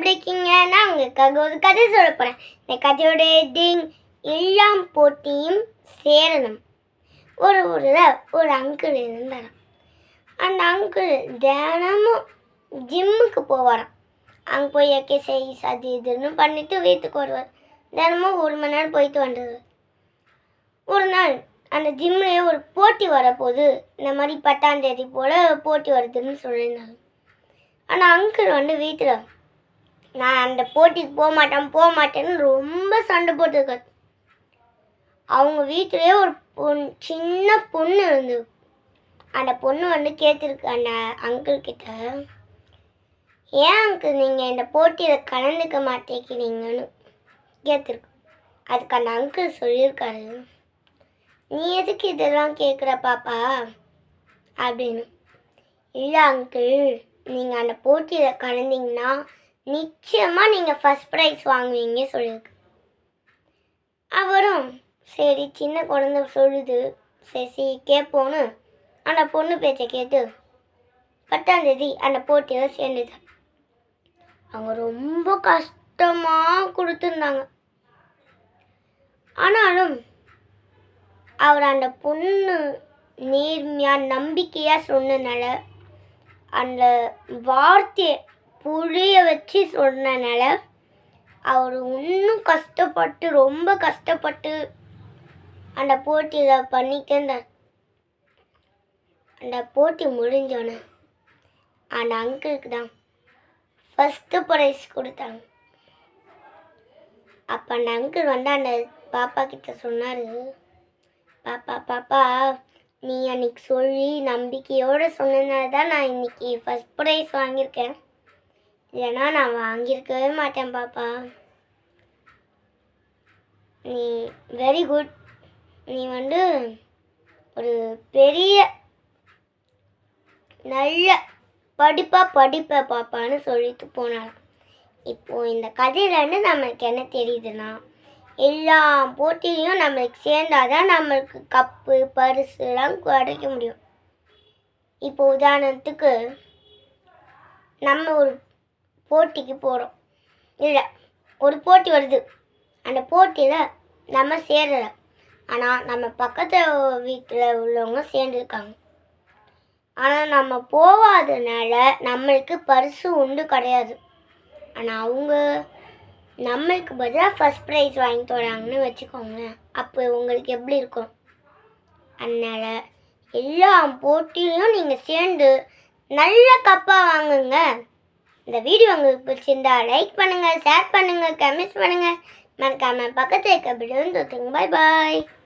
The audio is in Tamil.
எப்படி இருக்கீங்க நான் உங்களுக்காக ஒரு கதை சொல்ல போகிறேன் இந்த கதையோட டிங் எல்லாம் போட்டியும் சேரணும் ஒரு ஊரில் ஒரு அங்கிள் இருந்தார் அந்த அங்கிள் தினமும் ஜிம்முக்கு போவாராம். அங்கே போய் எக்ஸசைஸ் அது இதுன்னு பண்ணிட்டு வீட்டுக்கு வருவார். தினமும் ஒரு மணி நேரம் போயிட்டு வந்துடுவார் ஒரு நாள் அந்த ஜிம்லேயே ஒரு போட்டி வரப்போகுது. இந்த மாதிரி பத்தாம் தேதி போல் போட்டி வருதுன்னு சொல்லியிருந்தாங்க. ஆனால் அங்கிள் வந்து வீட்டில் நான் அந்த போட்டிக்கு போக மாட்டேன் போக மாட்டேன்னு ரொம்ப சண்டை போட்டுருக்காரு அவங்க வீட்டிலேயே ஒரு பொன் சின்ன பொண்ணு இருந்து அந்த பொண்ணு வந்து கேட்டிருக்கு அந்த அங்கிள் கிட்ட. ஏன் அங்கிள் நீங்கள் இந்த போட்டியில் கலந்துக்க மாட்டேங்கிறீங்கன்னு கேட்டிருக்கு. அதுக்கு அந்த அங்கிள் சொல்லியிருக்காரு. நீ எதுக்கு இதெல்லாம் கேட்குற பாப்பா? அப்படின்னு. இல்லை அங்கிள் நீங்கள் அந்த போட்டியில் கலந்தீங்கன்னா நிச்சயமாக நீங்கள் ஃபஸ்ட் ப்ரைஸ் வாங்குவீங்க சொல்லியிருக்கு. அவரும் சரி சின்ன குழந்தை சொல்லுது. சரி சரி கேட்போன்னு அந்த பொண்ணு பேச்சை கேட்டு பத்தாம் தேதி அந்த போட்டியில் சேர்ந்துது. அவங்க ரொம்ப கஷ்டமாக கொடுத்துருந்தாங்க. ஆனாலும் அவர் அந்த பொண்ணு நேர்மையாக நம்பிக்கையாக சொன்னனால அந்த வார்த்தையை புரிய வச்சு சொன்னனால அவர் இன்னும் கஷ்டப்பட்டு ரொம்ப கஷ்டப்பட்டு அந்த போட்டியில் பண்ணிக்கிட்டார் அந்த போட்டி முடிஞ்சோன்னே அந்த அங்கிளுக்கு தான் ஃபஸ்ட்டு ப்ரைஸ் கொடுத்தாங்க. அப்போ அந்த அங்கிள் வந்து அந்த பாப்பா கிட்ட சொன்னார் பாப்பா பாப்பா நீ அன்னைக்கு சொல்லி நம்பிக்கையோடு சொன்னதுனால தான் நான் இன்னைக்கு ஃபஸ்ட் ப்ரைஸ் வாங்கியிருக்கேன். இல்லைனா நான் வாங்கியிருக்கவே மாட்டேன் பாப்பா. நீ வெரி குட் நீ வந்து ஒரு பெரிய நல்ல படிப்பாக படிப்ப பாப்பான்னு சொல்லிட்டு போனாலும் இப்போ இந்த கதையிலேருந்து நம்மளுக்கு என்ன தெரியுதுன்னா எல்லா போட்டிலையும் நம்மளுக்கு சேர்ந்தாதான் நம்மளுக்கு கப்பு பரிசுலாம் கிடைக்க முடியும். இப்போ உதாரணத்துக்கு நம்ம ஒரு போட்டிக்கு போகிறோம் இல்லை ஒரு போட்டி வருது. அந்த போட்டியில் நம்ம சேரலை. ஆனால் நம்ம பக்கத்து வீட்டில் உள்ளவங்க சேர்ந்துருக்காங்க. ஆனால் நம்ம போகாதனால நம்மளுக்கு பரிசு உண்டு கிடையாது. ஆனால் அவங்க நம்மளுக்கு பதிலாக ஃபஸ்ட் ப்ரைஸ் வாங்கி தராங்கன்னு வச்சுக்கோங்களேன். அப்போ உங்களுக்கு எப்படி இருக்கும்? அதனால் எல்லா போட்டியிலையும் நீங்கள் சேர்ந்து நல்ல கப்பாக வாங்குங்க. இந்த வீடியோ உங்களுக்கு பிடிச்சிருந்தா லைக் பண்ணுங்கள் ஷேர் பண்ணுங்கள் கமெண்ட்ஸ் பண்ணுங்கள் மறக்காமல் பக்கத்தில் இருக்க பிடிவும் தொத்துங்க பாய் பாய்